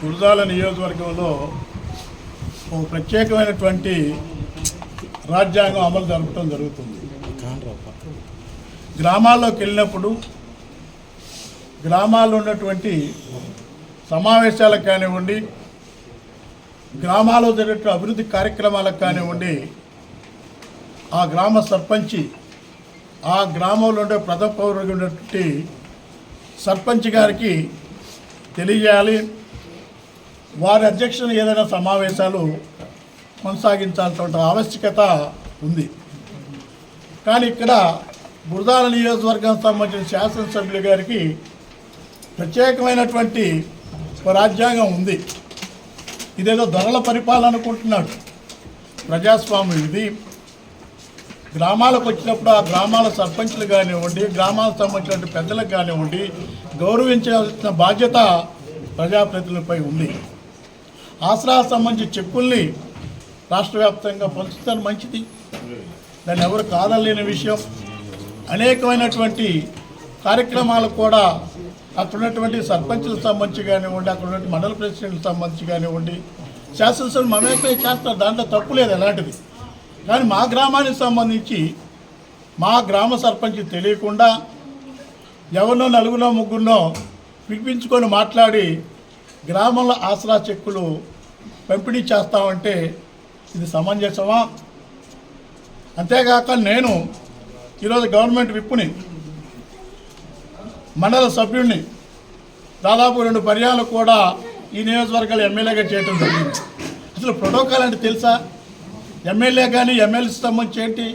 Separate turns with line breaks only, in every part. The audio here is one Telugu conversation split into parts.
గురజాల నియోజకవర్గంలో ఒక ప్రత్యేకమైనటువంటి రాజ్యాంగం అమలు జరపడం జరుగుతుంది. గ్రామాల్లోకి వెళ్ళినప్పుడు గ్రామాల్లో ఉన్నటువంటి సమావేశాలకు కానివ్వండి గ్రామాల్లో జరిగే అభివృద్ధి కార్యక్రమాలకు కానివ్వండి ఆ గ్రామ సర్పంచి ఆ గ్రామంలో ఉండే ప్రథమ పౌరుడిగా ఉన్నటువంటి సర్పంచ్ గారికి తెలియజేయాలి. వారి అధ్యక్షన ఏదైనా సమావేశాలు కొనసాగించాల్సిన ఆవశ్యకత ఉంది. కానీ ఇక్కడ బురదాల నియోజకవర్గానికి సంబంధించిన శాసనసభ్యులు గారికి ప్రత్యేకమైనటువంటి రాజ్యాంగం ఉంది. ఇదేదో ధరల పరిపాలన అనుకుంటున్నాడు. ప్రజాస్వామ్యం ఇది. గ్రామాలకు వచ్చినప్పుడు ఆ గ్రామాల సర్పంచులు కానివ్వండి గ్రామాలకు సంబంధించిన పెద్దలకు కానివ్వండి గౌరవించాల్సిన బాధ్యత ప్రజాప్రతినిధులపై ఉంది. ఆసరా సంబంధించి చెక్కుల్ని రాష్ట్ర వ్యాప్తంగా మంచిది. దాన్ని ఎవరు కాదలేని విషయం. అనేకమైనటువంటి కార్యక్రమాలు కూడా అక్కడ ఉన్నటువంటి సర్పంచులకు సంబంధించి కానివ్వండి అక్కడ ఉన్నటువంటి మండల ప్రెసిడెంట్లకు సంబంధించి కానివ్వండి శాసనసభ మమేకమే చేస్తారు. దాంట్లో తప్పు లేదు ఎలాంటిది? కానీ మా గ్రామానికి సంబంధించి మా గ్రామ సర్పంచ్ తెలియకుండా ఎవరినో నలుగునో ముగ్గురునో పిలిపించుకొని మాట్లాడి గ్రామంలో ఆసరా చెక్కులు పంపిణీ చేస్తామంటే ఇది సమంజసమా? అంతేకాక నేను ఈరోజు గవర్నమెంట్ విప్పుని మండల సభ్యుడిని దాదాపు రెండు పర్యాలు కూడా ఈ నియోజకవర్గాలు ఎమ్మెల్యేగా చేయడం జరిగింది. అసలు ప్రోటోకాల్ అంటే తెలుసా? ఎమ్మెల్యే కానీ ఎమ్మెల్యే సంబంధించి ఏంటి?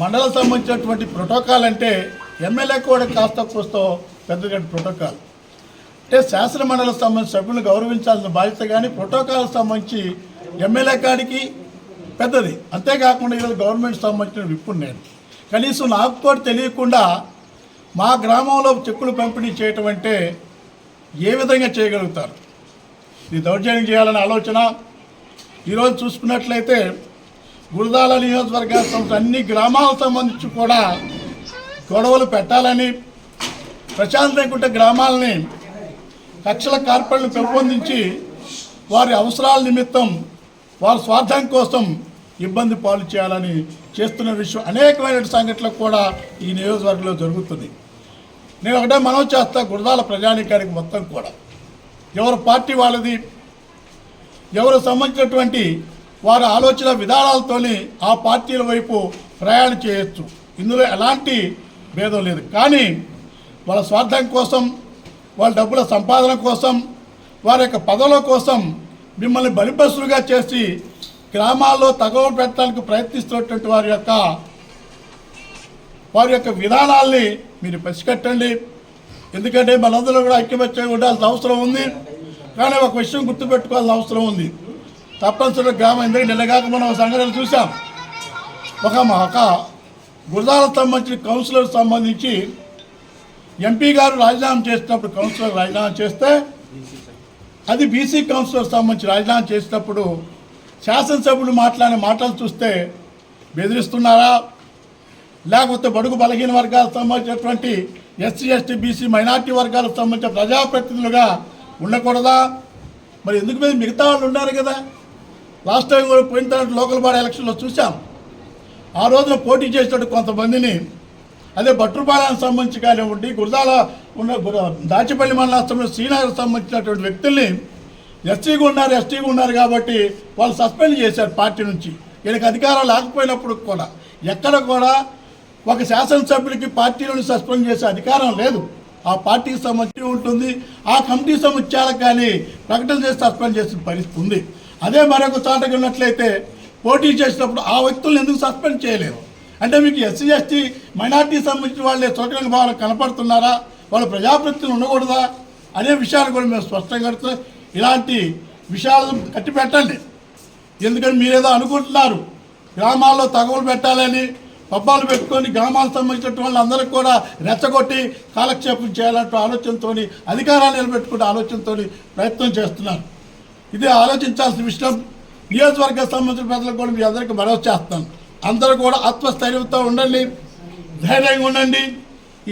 మండలం సంబంధించినటువంటి ప్రోటోకాల్ అంటే ఎమ్మెల్యే కూడా కాస్త కూస్తో పెద్దటువంటి ప్రోటోకాల్. అంటే శాసన మండలి సంబంధించిన సభ్యులను గౌరవించాల్సిన బాధ్యత కానీ ప్రోటోకాల్ సంబంధించి ఎమ్మెల్యే కాడికి పెద్దది. అంతేకాకుండా ఈరోజు గవర్నమెంట్ సంబంధించిన విప్పును నేను. కనీసం నాకు కూడా తెలియకుండా మా గ్రామంలో చెక్కులు పంపిణీ చేయటం అంటే ఏ విధంగా చేయగలుగుతారు? ఇది దౌర్జన్యం చేయాలనే ఆలోచన. ఈరోజు చూసుకున్నట్లయితే గురదాల నియోజకవర్గానికి సంబంధించిన అన్ని గ్రామాలకు సంబంధించి కూడా గొడవలు పెట్టాలని ప్రశాంత్ రేకుంట గ్రామాలని కక్షల కార్పొరేట్లు పెంపొందించి వారి అవసరాల నిమిత్తం వారి స్వార్థం కోసం ఇబ్బంది పాలు చేయాలని చేస్తున్న విషయం అనేకమైన సంఘటనలు కూడా ఈ నియోజకవర్గంలో జరుగుతుంది నేను ఒకటే మనం చేస్తా గురదాల ప్రజానీకానికి మొత్తం కూడా. ఎవరు పార్టీ వాళ్ళది ఎవరు సంబంధించినటువంటి వారి ఆలోచన విధానాలతోని ఆ పార్టీల వైపు ప్రయాణం చేయొచ్చు. ఇందులో ఎలాంటి భేదం లేదు. కానీ వాళ్ళ స్వార్థం కోసం వాళ్ళ డబ్బుల సంపాదన కోసం వారి యొక్క పదవుల కోసం మిమ్మల్ని బలిపసులుగా చేసి గ్రామాల్లో తగవ పెట్టడానికి ప్రయత్నిస్తున్నటువంటి వారి యొక్క వారి యొక్క విధానాల్ని మీరు పసికట్టండి ఎందుకంటే మనందరూ కూడా ఐక్యమత్యంగా ఉండాల్సిన అవసరం ఉంది. కానీ ఒక విషయం గుర్తుపెట్టుకోవాల్సిన అవసరం ఉంది. తప్పనిసరిగా గ్రామం ఎందుకు నిలగాక మనం సంఘటనలు సంఘటన చూసాం ఒక ఒక గురదాలకు సంబంధించిన కౌన్సిలర్ సంబంధించి ఎంపీ గారు రాజీనామా చేసినప్పుడు కౌన్సిలర్ రాజీనామా చేస్తే అది బీసీ కౌన్సిలర్ సంబంధించి రాజీనామా చేసినప్పుడు శాసనసభ్యులు మాట్లాడిన మాటలు చూస్తే బెదిరిస్తున్నారా? లేకపోతే బడుగు బలహీన వర్గాలకు సంబంధించినటువంటి ఎస్సీ ఎస్టీ బీసీ మైనార్టీ వర్గాలకు సంబంధించిన ప్రజాప్రతినిధులుగా ఉండకూడదా? మరి ఎందుకు మీద మిగతా వాళ్ళు ఉన్నారు కదా? లాస్ట్ టైం కూడా పోయిన తర్వాత లోకల్ బాడీ ఎలక్షన్లో చూసాం ఆ రోజున పోటీ చేసినట్టు కొంతమందిని అదే బట్రుపాలెనికి సంబంధించి కానివ్వండి గురదాల ఉన్న గుర- దాచిపల్లి మండలం శ్రీనగర్ సంబంధించినటువంటి వ్యక్తుల్ని ఎస్టీగా ఉన్నారు ఎస్టీగా ఉన్నారు కాబట్టి వాళ్ళు సస్పెండ్ చేశారు పార్టీ నుంచి. వీళ్ళకి అధికారం లేకపోయినప్పుడు కూడా ఎక్కడ కూడా ఒక శాసనసభ్యులకి పార్టీలను సస్పెండ్ చేసే అధికారం లేదు. ఆ పార్టీకి సంబంధించి ఉంటుంది ఆ కమిటీ సముచ్చాలకు కానీ ప్రకటన చేసి సస్పెండ్ చేసిన పరిస్థితి ఉంది. అదే మరొక చోటకి ఉన్నట్లయితే పోటీ చేసినప్పుడు ఆ వ్యక్తులను ఎందుకు సస్పెండ్ చేయలేరు? అంటే మీకు ఎస్సీ ఎస్టీ మైనార్టీ సంబంధించిన వాళ్ళే చోటకి భావన కనపడుతున్నారా? వాళ్ళు ప్రజాప్రతినిధులు ఉండకూడదా? అనే విషయాలు కూడా మేము స్పష్టంగా కడుతున్నాం. ఇలాంటి విషయాలు కట్టి పెట్టండి ఎందుకని మీరేదో అనుకుంటున్నారు? గ్రామాల్లో తగవులు పెట్టాలని పబ్బాలు పెట్టుకొని గ్రామాలకు సంబంధించిన వాళ్ళందరికీ కూడా రెచ్చగొట్టి కాలక్షేపం చేయాలంటే ఆలోచనతో అధికారాలు నిలబెట్టుకునే ఆలోచనతో ప్రయత్నం చేస్తున్నారు. ఇది ఆలోచించాల్సిన విషయం. నియోజకవర్గ సంబంధించిన ప్రజలకు కూడా మీ అందరికీ భరోసా చేస్తాను. అందరూ కూడా ఆత్మస్థైర్యంతో ఉండండి ధైర్యంగా ఉండండి.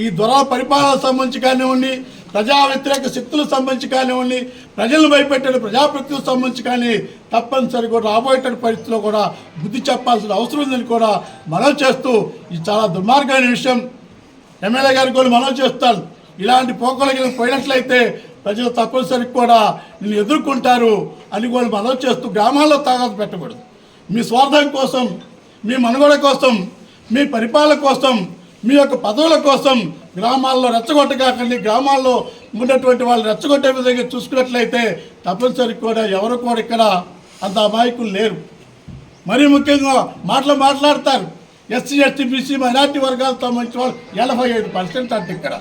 ఈ దొర పరిపాలన సంబంధించి కానివ్వండి ప్రజా వ్యతిరేక శక్తులకు సంబంధించి కానివ్వండి ప్రజలను భయపెట్టే ప్రజాప్రతినిధులకు సంబంధించి కానీ తప్పనిసరి కూడా రాబోయేట పరిస్థితిలో కూడా బుద్ధి చెప్పాల్సిన అవసరం ఉందని కూడా మనం చేస్తూ ఇది చాలా దుర్మార్గమైన విషయం. ఎమ్మెల్యే గారికి కూడా మనం చేస్తాను ఇలాంటి పోకలకి పోయినట్లయితే ప్రజలు తప్పనిసరికి కూడా నేను ఎదుర్కొంటారు అని కూడా మనం చేస్తూ గ్రామాల్లో తాగాదు పెట్టకూడదు. మీ స్వార్థం కోసం మీ మనుగడ కోసం మీ పరిపాలన కోసం మీ యొక్క పదవుల కోసం గ్రామాల్లో రెచ్చగొట్టకాకండి గ్రామాల్లో ఉన్నటువంటి వాళ్ళు రెచ్చగొట్టే విధంగా చూసుకున్నట్లయితే తప్పనిసరికి కూడా ఎవరు కూడా ఇక్కడ అంత అమాయకులు లేరు. మరీ ముఖ్యంగా మాటలు మాట్లాడతారు. ఎస్సీ ఎస్టీ బీసీ మైనార్టీ వర్గాలకు సంబంధించిన వాళ్ళు ఎనభై ఐదు పర్సెంట్ అంటే ఇక్కడ.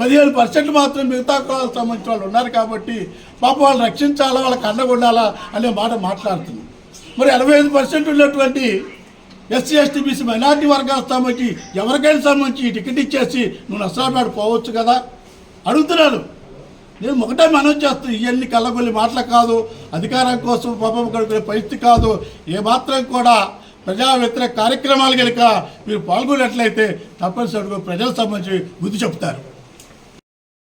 పదిహేను పర్సెంట్ మాత్రం మిగతా కులాలకు సంబంధించిన వాళ్ళు ఉన్నారు కాబట్టి పాప వాళ్ళు రక్షించాలా వాళ్ళకి అండగా ఉండాలా అనే మాట మాట్లాడుతుంది. మరి ఎనభై ఐదు పర్సెంట్ ఉన్నటువంటి ఎస్సీ ఎస్టీ బీసీ మైనార్టీ వర్గాలకు సంబంధించి ఎవరికైనా సంబంధించి టికెట్ ఇచ్చేసి నువ్వు నష్టపేట పోవచ్చు కదా? అడుగుతున్నాను. నేను ఒకటే మనం చేస్తాను ఇవన్నీ కళ్ళగొల్లి మాటలు కాదు. అధికారం కోసం పాపం గడుపునే పరిస్థితి కాదు. ఏ మాత్రం కూడా ప్రజా వ్యతిరేక కార్యక్రమాలు కనుక మీరు పాల్గొన్నట్లయితే తప్పనిసరిగా ప్రజలకు సంబంధించి బుద్ధి చెప్తారు